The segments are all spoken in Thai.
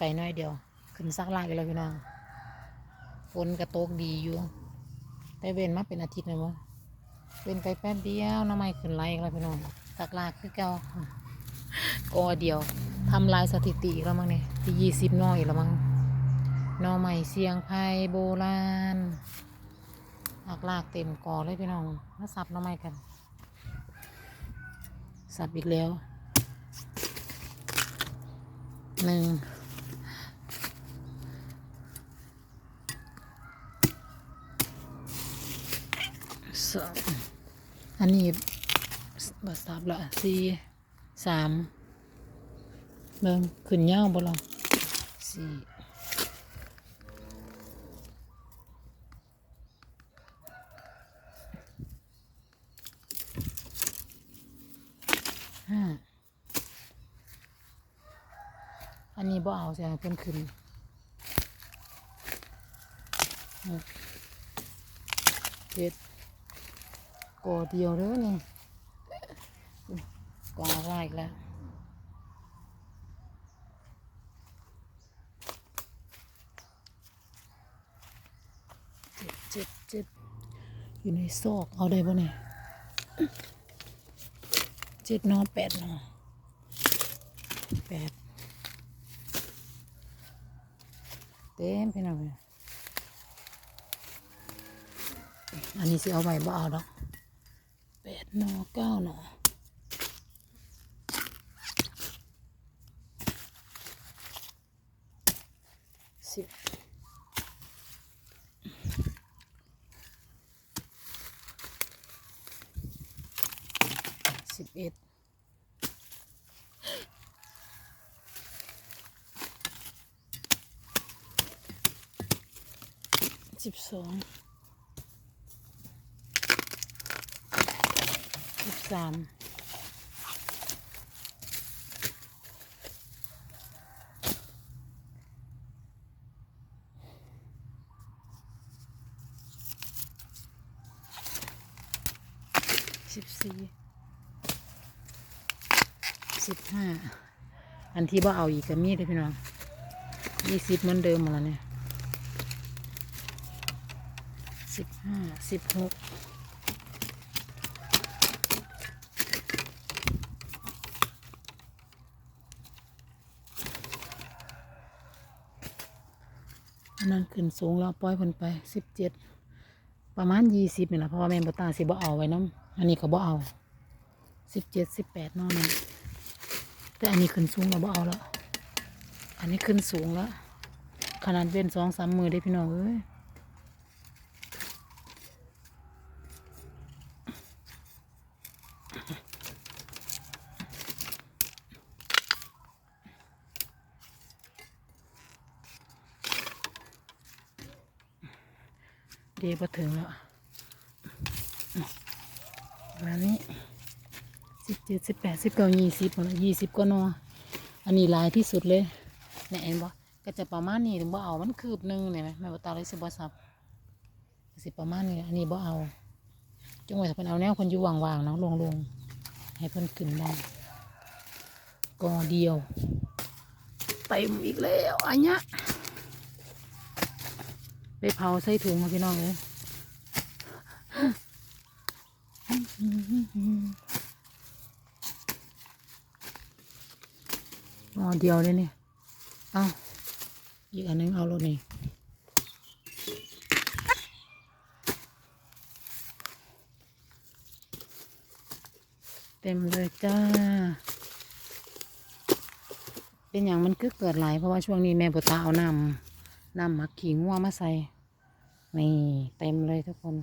ไปหน้อยเดียว ขึ้นซักลากกันแล้วพี่น้องฝนกระโตกดีอยู่ แต่เว้นมาเป็นอาทิตย์เลยมั้งเว้นไปแป๊บเดียวหน้ำไม้ขึ้นไล่แล้วพี่น้องซักลากคือเก่ากอเดียวทำลายสถิติแล้วมั้งเนี่ยที่ยี่สิบน้อยแล้วมั้งหนอใหม่เสียงไพยโบราณอักลากเต็มกอเลยพี่น้องมาสับหน้อไม้กัน สับอีกแล้วหนึ่ง สองอันนี้บาสับละสี่สามเบิ่งขึ้นยาวบ่ล่ะสี่ห้าอันนี้บ่เอาใช่เพิ่นขึ้นหกเจ็ด กอเดียวเด้อนี่กออะไรแล้วเจ็บเจ็บเจ็บอยู่ในซอกเอาได้ปะเนี่ยเจ็ดนอแปดนอแปดเต็มไปหน่อยอันนี้สิเอาไว้บ่เอาดอก หนอเก้าหนอสิบสิบเอ็ดสิบสอง สิบสามสิบสี่สิบห้าอันที่บ่เอาอีกก็มีเลยพี่น้องยี่สิบเหมือนเดิมหมดแล้วเนี่ยสิบห้าสิบหก อันนั้นขึ้นสูงแล้วปล่อยเพิ่นไปสิบเจ็ดประมาณยี่สิบนี่แหละเพราะว่าแม่นบตาสิบ่เอาไว้น้ำอันนี้เขาบ่เอาสิบเจ็ดสิบแปดนอนนั่นแต่อันนี้ขึ้นสูงเราบ่เอาแล้ว อันนี้ขึ้นสูงแล้ว ขนาดเว้นสองสามมือได้พี่น้องเอ้ย พอถึงแล้วมานี้สิบเจ็ดสิบแปดสิบเก้ายี่สิบหมดละยี่สิบก็นออันนี้ลายที่สุดเลยเนี่ยเห็นบ่ก็จะประมาณนี้ถึงบ่เอามันคืบหนึ่งเนี่ยไหมแม่บ่ตาเลยสิบ่สับสิประมาณนี้อันนี้บ่เอาจังไว้ถ้าเพิ่นเอาแนวคนอยู่ว่างๆเนาะลงๆให้เพิ่นขึ้นได้กอเดียวเต็มอีกแล้วอันเนี้ย ไปเผาใส่ถุงมาพี่น้องเลยหมอเดียวเลยเนี่ยเอาอีกอันนึงเอารถนี่เต็มเลยจ้า เป็นอย่างมันคือเกิดหลายเพราะว่าช่วงนี้แม่ปตาเอานำนำมักขิงวัวมาใส่ นี่เต็มเลยทุกคน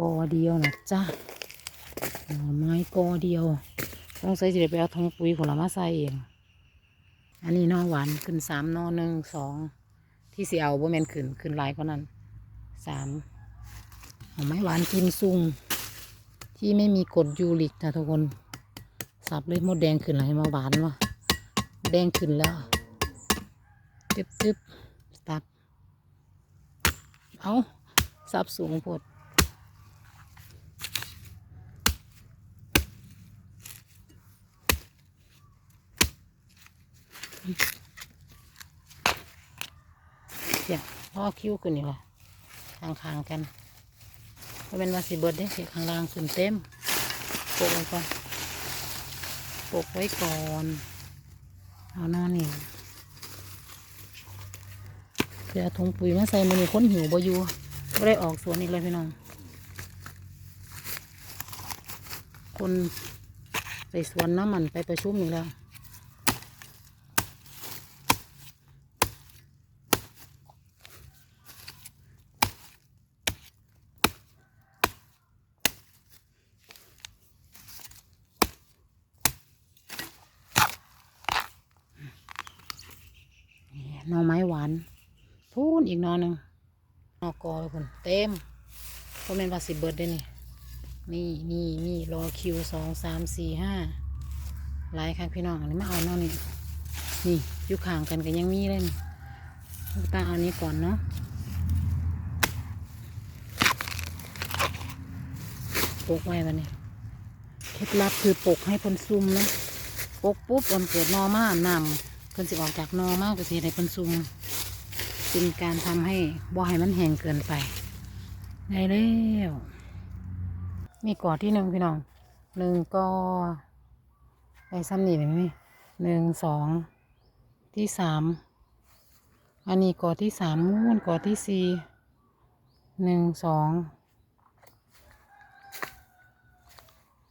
กอเดียวนะจ้าหน่อไม้กอเดียว ต้องใส่สิเรียวไปเอาทงปุ๋ยผลไม้ใส่เอง อันนี้นอหวานขึ้นสามนอหนึ่งสองที่เสีเอาบ่แมนขึ้นขึ้นลายกว่านั้นสามหน่อไม้หวานกิมซุงที่ไม่มีกรดยูริกนะทุกคนสับเลยมดแดงขึ้นแล้วให้มาหวานวะแดงขึ้นแล้ว จึ๊บจึ๊บ เอาสับสูงพดเสียพ่อคิ้วขึ้นนี่ล่ะข้างๆกันก็เป็นว่าสิเบิดได้เสียข้างล่างขึ้นเต็มปกไว้ก่อนปกไว้ก่อน เอานอนนี่ เดี๋ยวถุงปุ๋ยมาใส่มือนี่คนหิวบ่อยู่ก็ได้ออกสวนอีกเลยพี่น้อง คนไปสวนน้ำมันไปประชุมอีกแล้ว นี่หน่อไม้หวานพู นอีกนอนหนึ่งนอกอคนเต็มเพราะเป็นว่าสิเบิร์ดได้นี่นี่นี่นี่รอคิวสองสามสี่ห้าหลายครั้งพี่น้องอันนี้ไม่เอานาะนี่นี่อยุคห่างกันกันยังมีเลยนี่ตาเอานี้ก่อนเนาะปกไว้วันนี้เคล็ดลับคือปกให้พ้นซุ่มนะปกปุ๊บมันเกิดนอมากนำเพิ่นสิออกจากนอมากก็สิได้พิ่นซุง เป็นการทำให้บ่ให้มันแห้งเกินไปได้แล้วมีกอดที่หนึ่งพี่น้องหนึ่งกอไปซ้ำนี่เลยไหมหนึ่งสองที่สามอันนี้กอดที่สามมูนกอดที่สี่หนึ่งสอง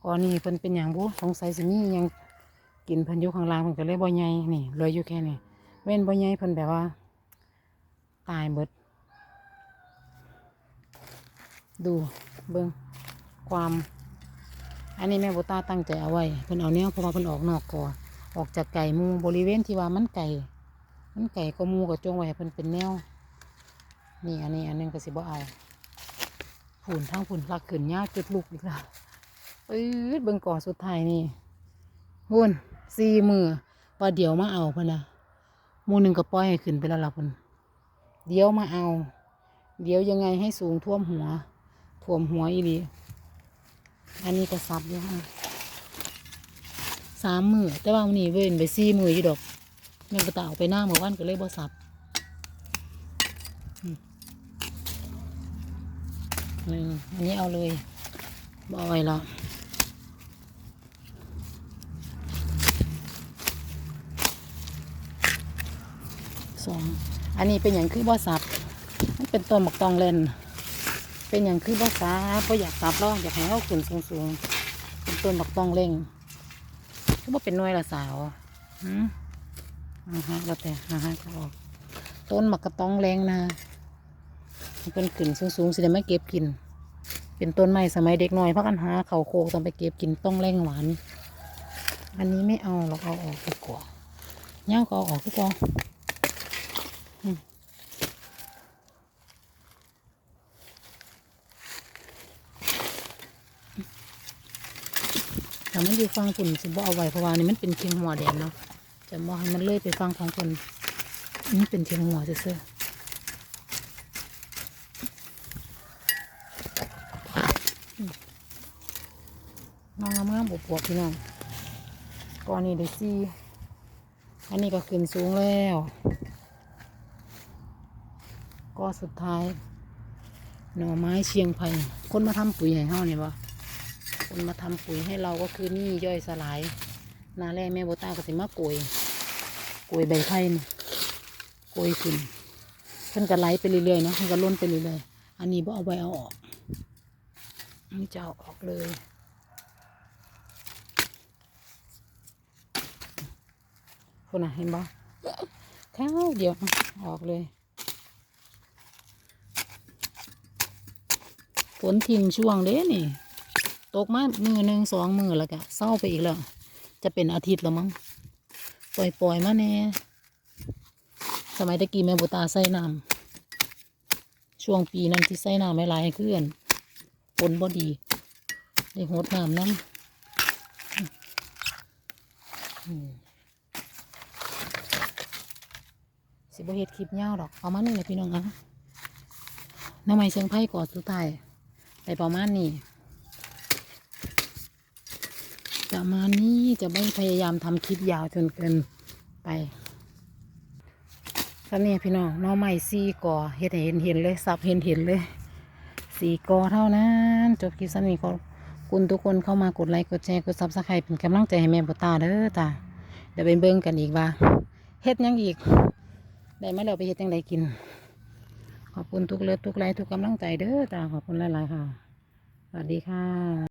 กอนี้เพิ่นเป็นอย่างบุสงสัยสิมีหยังกินเพิ่นอยู่ข้างล่างเพิ่นก็เลยบ่ใหญ่นี่เลยอยู่แค่นี้เว้นบ่ใหญ่เพิ่นแบบว่า ตายเบิด ดูเบิ่งความ อันนี้แม่บุตาตั้งใจเอาไว้เพิ่นเอาแนวเพราะว่าเพิ่นออกนอกก่อออกจากไก่มูบริเวณที่ว่ามันไก่ มันไก่ก็มูก็จงไว้เพิ่นเป็นแนว นี่อันนี้อันหนึงก็สิบ่เอาผุ่นทั้งผุ่นลักขึ้นยาวจุดลูกอีกแล้วปื๊ดเบิ่งก่อสุดท้ายนี่พุ่นสี่มือว่าเดี๋ยวมาเอาเพะนะมูหนึ่งก็ปล่อยให้ขึ้นไปแล้วล่ะพุ่น เดี๋ยวมาเอา เดี๋ยวยังไงให้สูงท่วมหัว ท่วมหัวอีหลีอันนี้ก็ซับอยู่ฮะสามมือแต่ว่าวันนี้เว้นไปสี่มืออยู่ดอกแม่งก็ตาเอาไปหน้าเมื่อวันก็เลยบ่สับหนึ่งอันนี้เอาเลยบ่อาไว้แล้วสอง อันนี้เป็นอย่างคือบ่สับมันเป็นต้นหมกตองเล่นเป็นอย่างคือบ่สับบ่อยากสับหรอกอยากให้เขาขึ้นสูงๆเป็นต้นหมกตองเล่งก็บ่เป็นหน่วยละสาวหืมอ่าฮะแล้วแต่อ่าฮะก็ออกต้นหมกกระตองแรงนะมันเป็นขึ้นสูงๆสิได้ไม่เก็บกิน เป็นต้นไม้สมัยเด็กน้อยพักกันหาเขาโคกต้องไปเก็บกินต้องแรงหวาน อันนี้ไม่เอาเราเอาออกดีกว่าย่างก็เอาออกดีกว่า แต่มันอยู่ฟังฝุ่นสิบ่เอาไว้เพราะว่านี่มันเป็นเทียงหัวแดงเนาะจะบ่ให้มันเลื่อยไปฟังของคนนี่เป็นเทียงหัวซื่อๆอืมน้องงามๆบวบๆพี่น้องก่อนนี้ได้ซี่อันนี้ก็ขึ้นสูงแล้ว ก็สุดท้าย หน่อไม้เชียงไผ่คนมาทำปุ๋ยให้เฮาเนี่ยบ่ คนมาทำปุ๋ยให้เราก็คือนี่ย่อยสลาย นาแรกแม่โบต้าก็สิมาโกยโกยใบไผ่นี่โกยขึ้นเพิ่นก็ไหลไปเรื่อยๆเนาะเพิ่นก็ล้นไปเรื่อยๆอันนี้บ่เอาไว้เอาออกนี่จะเอาออกเลยคนน่ะเห็นบ่ข้าวเดี๋ยวออกเลยฝนทิ้งช่วงเด้นี่ ตกมามือหนึ่งสองมือแล้วก็เศร้าไปอีกแล้ว จะเป็นอาทิตย์แล้วมั้งปล่อยปล่อยๆมาแน่สมัยตะกี้แม่บุตาใส่น้ำช่วงปีนั้นที่ใส่น้ำไม่หลายเพื่อนฝนบ่ดีได้หดน้ำน้ำอืมสิบเฮ็ดคลิปยาวดอกเอามานี่แหละพี่น้องอะน้ำไม่เชียงไพ่กอดสุดท้ายไปประมาณนี้ ประมาณนี้จะไม่พยายามทำคลิปยาวจนเกินไปตอนนี้พี่น้องน้อใหม่สี่กอเฮ็ดเห็นเห็นเลยสับเห็นเห็นเลยสี่กอเท่านั้น จบคลิปสนี้ขอบคุณทุกคนเข้ามากดไลค์กดแชร์กดซับสไครป์เป็นกำลังใจให้แม่บุตาเด้อจ้าเดี๋ยวไปเบิ่งกันอีกว่าเฮ็ดยังอีกได้มาแล้วไปเฮ็ดจังไดกิน ขอบคุณทุกเลือดทุกไลค์ทุกกำลังใจเด้อจ้าขอบคุณหลายๆค่ะสวัสดีค่ะ